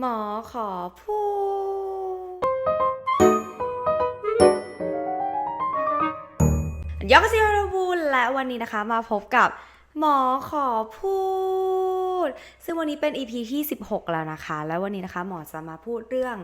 หมอขอพูดยอกซิราบูลและวันนี้นะคะมาพบกับหมอขอพูด ซึ่งวันนี้เป็น EP ที่ 16 แล้วนะคะ แล้ววันนี้นะคะหมอจะมาพูดเรื่อง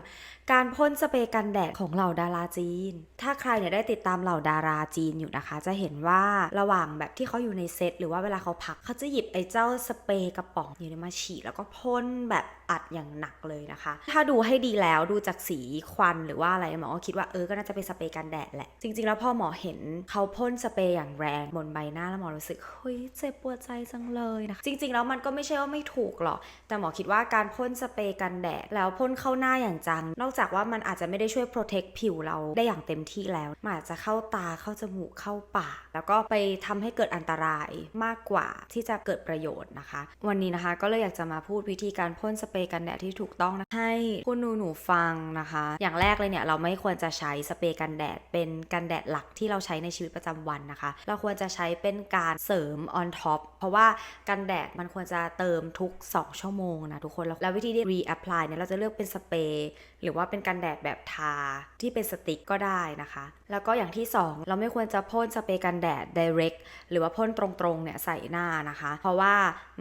การพ่นสเปรย์กันแดดของเหล่าดาราจีน ถ้าใครเนี่ยได้ติดตามเหล่าดาราจีนอยู่นะคะ จะเห็นว่าระหว่างแบบที่เขาอยู่ในเซตหรือว่าเวลาเขาพักเขาจะหยิบไอ้เจ้าสเปรย์กระป๋องนี้มาฉีดแล้วก็พ่นแบบอัดอย่างหนักเลยนะคะ ถ้าดูให้ดีแล้วดูจากสีควันหรือว่าอะไรหมอก็คิดว่าเออก็น่าจะเป็นสเปรย์กันแดดแหละ จริง ๆ แล้วพอหมอเห็นเขาพ่นสเปรย์อย่างแรงบนใบหน้าแล้วหมอรู้สึกเฮ้ยเจ็บปวดใจจังเลยนะคะจริง ๆ แล้วมันก็ไม่ใช่ว่าไม่ถูกหรอก แต่หมอคิดว่าการพ่นสเปรย์กันแดดแล้วพ่นเข้าหน้าอย่างจัง นอกจากว่ามันอาจจะไม่ได้ช่วยโปรเทคผิวเราได้อย่างเต็มที่แล้วมันอาจจะเข้าตาเข้าจมูกเข้าปากแล้วก็ไปทำให้เกิดอันตรายมากกว่าที่จะเกิดประโยชน์นะคะ วันนี้นะคะก็เลยอยากจะมาพูดวิธีการพ่นสเปรย์กันแดดที่ถูกต้องนะให้คุณหนูหนูฟังนะคะ อย่างแรกเลยเนี่ยเราไม่ควรจะใช้สเปรย์กันแดดเป็นกันแดดหลักที่เราใช้ในชีวิตประจำวันนะคะ เราควรจะใช้เป็นการเสริม on top เพราะว่ากันแดดมันควรจะเติมทุก 2 ชั่วโมงนะทุกคน แล้ววิธีที่ reapply เนี่ยเราจะเลือกเป็นสเปรย์หรือว่าเป็นกันแดดแบบทาที่เป็นสติ๊กก็ได้นะคะ แล้วก็อย่างที่ 2 เราไม่ควรจะพ่นสเปรย์กันแดด direct หรือว่าพ่นตรงๆเนี่ยใส่หน้านะคะ เพราะว่า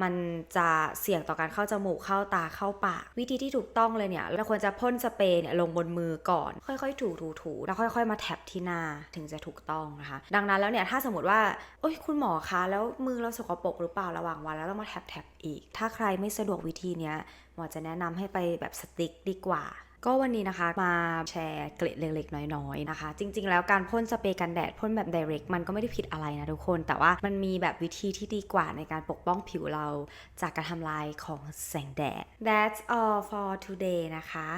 มันจะเสี่ยงต่อการเข้าจมูกเข้าตาเข้าปาก วิธีที่ถูกต้องเลยเนี่ยเราควรจะพ่นสเปรย์เนี่ยลงบนมือก่อน ค่อยๆถูถูถูแล้วค่อย ๆ มาแท็บที่หน้าถึงจะถูกต้องนะคะ ดังนั้นแล้วเนี่ยถ้าสมมติว่าโอ้ยคุณหมอคะแล้วมือเราสกปรกหรือเปล่าระหว่างวันแล้วเรามาแท็บแท็บอีกถ้าใครไม่สะดวกวิธีเนี้ยหมอจะแนะนำให้ไปแบบสติ๊กดีกว่าก็วันนี้นะคะมาแชร์เกล็ดเล็กๆ น้อยๆนะคะ จริง ๆ แล้วการพ่นสเปรย์กันแดดพ่นแบบ direct มันก็ไม่ได้ผิดอะไรนะทุกคน แต่ว่ามันมีแบบวิธีที่ดีกว่าในการปกป้องผิวเราจากการทำลายของแสงแดด That's all for today นะคะ